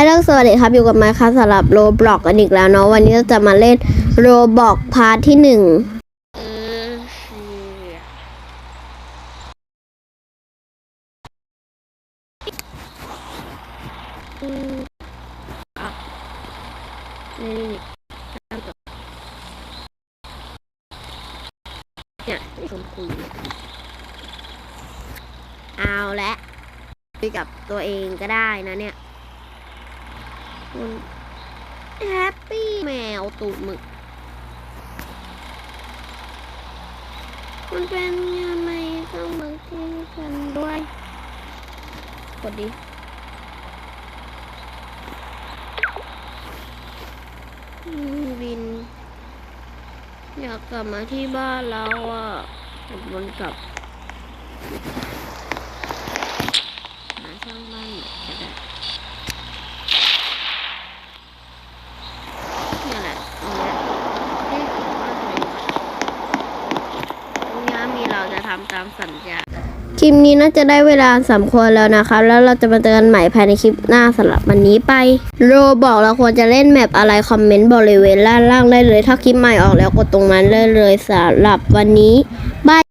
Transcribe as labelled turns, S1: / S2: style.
S1: ฮัลโหลสวัสดีครับ อยู่กับมค์ครับสำหรับโรบล็อกกันอีกแล้วเนาะวันนี้เราจะมาเล่นโรบล็อกพาร์ทที่หนึ่ง
S2: เออเชี่ยอืมอะนี่นี่ตามต่อเนี่ยเอาละคุยกับตัวเองก็ได้นะเนี่ย แฮปปี้แมวตูดหมึก มันเป็นยังไงต้องมาที่กันด้วย กดดิบิน อยากกลับมาที่บ้านเราอะวนกลับหาช่างบ้านใหม่ก็ได้นี่แหละตรงเนี้ยเอ๊ะบ้านไหนวะ ตรงนี้มีเรา จะทำตามสัญญา
S1: คลิปนี้น่าจะได้เวลาสมควรแล้วนะคะ แล้วเราจะมาเจอกันใหม่ภายในคลิปหน้าสำหรับวันนี้ไป โรบอกเราควรจะเล่นแมปอะไรคอมเมนต์บริเวณด้านล่างได้เลย ถ้าคลิปใหม่ออกแล้วกดตรงนั้นได้เลยสำหรับวันนี้บาย